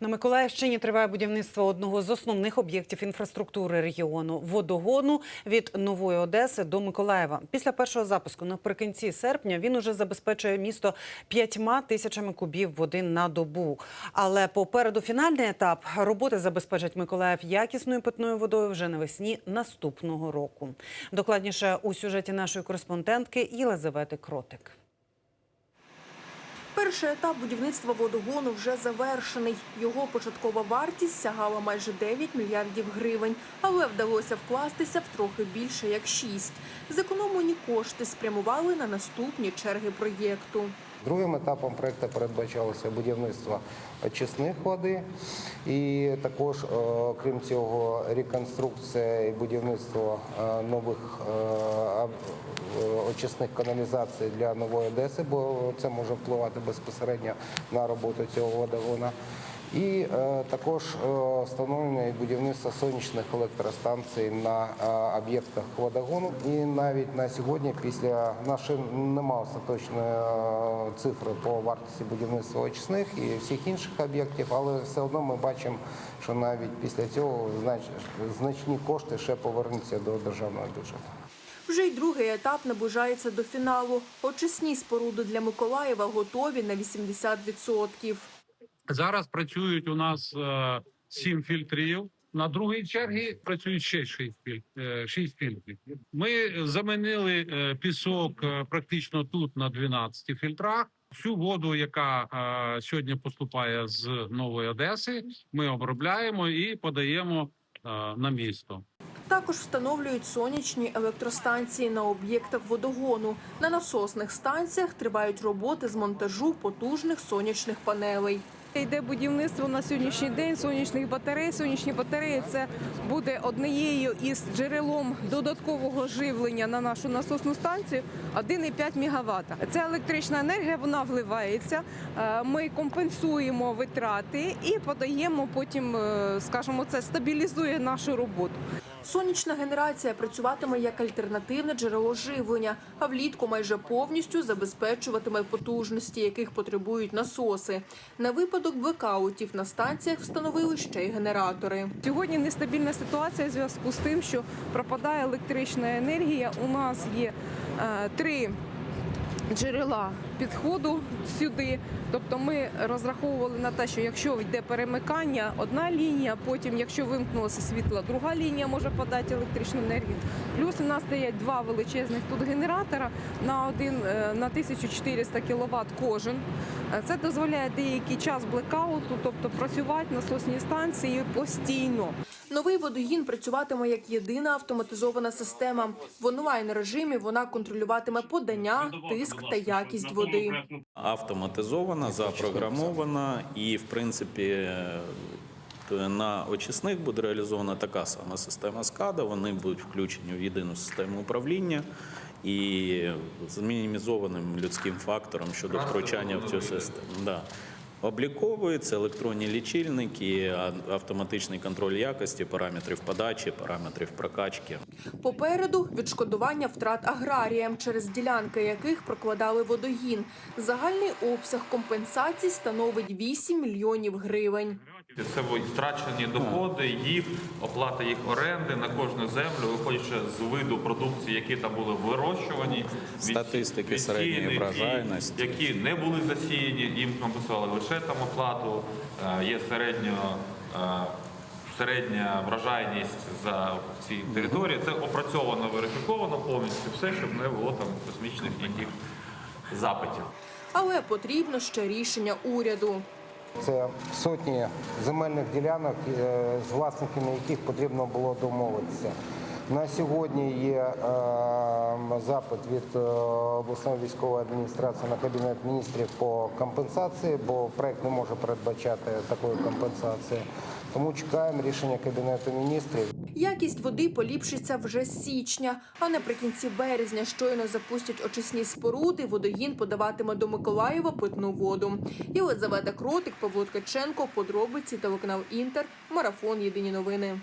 На Миколаївщині триває будівництво одного з основних об'єктів інфраструктури регіону водогону від Нової Одеси до Миколаєва. Після першого запуску наприкінці серпня він уже забезпечує місто п'ятьма тисячами кубів води на добу. Але попереду фінальний етап роботи забезпечать Миколаїв якісною питною водою вже навесні наступного року. Докладніше у сюжеті нашої кореспондентки Єлизавети Кротик. Перший етап будівництва водогону вже завершений. Його початкова вартість сягала майже 9 мільярдів гривень, але вдалося вкластися в трохи більше як 6. Зекономлені кошти спрямували на наступні черги проєкту. Другим етапом проекту передбачалося будівництво очисних води, і також, е, крім цього, реконструкція і будівництво е, нових е, очисних каналізацій для нової Одеси, бо це може впливати безпосередньо на роботу цього водогона. І е, також е, встановлення і будівництво сонячних електростанцій на е, об'єктах водогону. І навіть на сьогодні, після нашої немає остаточної цифри по вартості будівництва очисних і всіх інших об'єктів, але все одно ми бачимо, що навіть після цього знач- значні кошти ще повернуться до державного бюджету. Вже й другий етап наближається до фіналу. Очисні споруди для Миколаєва готові на 80%. Зараз працюють у нас е, сім фільтрів. На другій чергі працюють ще шість е, шість фільтрів. Ми замінили е, пісок практично тут на 12 фільтрах. Всю воду, яка сьогодні поступає з Нової Одеси, ми обробляємо і подаємо на місто. Також встановлюють сонячні електростанції на об'єктах водогону. На насосних станціях тривають роботи з монтажу потужних сонячних панелей. Йде будівництво на сьогоднішній день сонячних батарей. Сонячні батареї це буде однією із джерелом додаткового живлення на нашу насосну станцію 1,5 МВт. Ця електрична енергія вона вливається. е, Ми компенсуємо витрати і подаємо потім, е, скажімо, це стабілізує нашу роботу. Сонячна генерація працюватиме як альтернативне джерело живлення, а влітку майже повністю забезпечуватиме потужності, яких потребують насоси. На випадок блекаутів на станціях встановили ще й генератори. Сьогодні нестабільна ситуація в зв'язку з тим, що пропадає електрична енергія. У нас є е, три джерела підходу сюди. Тобто ми розраховували на те, що якщо йде перемикання, одна лінія, потім, якщо вимкнулося світло, друга лінія може подати електричну енергію. Плюс у нас стоять два величезних тут генератора на один е, на 1400 кВт кожен. Е, Це дозволяє деякий час блекауту, тобто працювати насосні станції постійно. Новий водогін працюватиме як єдина автоматизована система. В онлайн режимі вона контролюватиме подання, тиск та якість води. Автоматизована, запрограмована і, в принципі, на очисних буде реалізована така сама система СКАДА. Вони будуть включені в єдину систему управління і з мінімізованим людським фактором щодо втручання в цю систему. Да. Обліковуються електронні лічильники, автоматичний контроль якості, параметрів подачі, параметрів прокачки. Попереду відшкодування втрат аграріям, через ділянки яких прокладали водогін. Загальний обсяг компенсацій становить 8 мільйонів гривень. Це втрачені доходи, їх оплата їх оренди на кожну землю, виходячи з виду продукції, які там були вирощувані, від- Статистики середньої відсіяних, врожайності. які не були засіяні, їм компенсували лише там оплату. Е, Є середньо. е, Середня врожайність за ці території це опрацьовано, верифіковано повністю все, щоб не було там космічних ніяких запитів. Але потрібно ще рішення уряду. Це сотні земельних ділянок, е, з власниками яких потрібно було домовитися. На сьогодні є е, запит від е, обласної військової адміністрації на кабінет міністрів по компенсації, бо проект не може передбачати такої компенсації. Тому чекаємо рішення кабінету міністрів. Якість води поліпшиться вже з січня, а наприкінці березня щойно запустять очисні споруди. Водогін подаватиме до Миколаєва питну воду. Єлизавета Кротик, Павло Ткаченко, подробиці телеканал Інтер, марафон Єдині новини.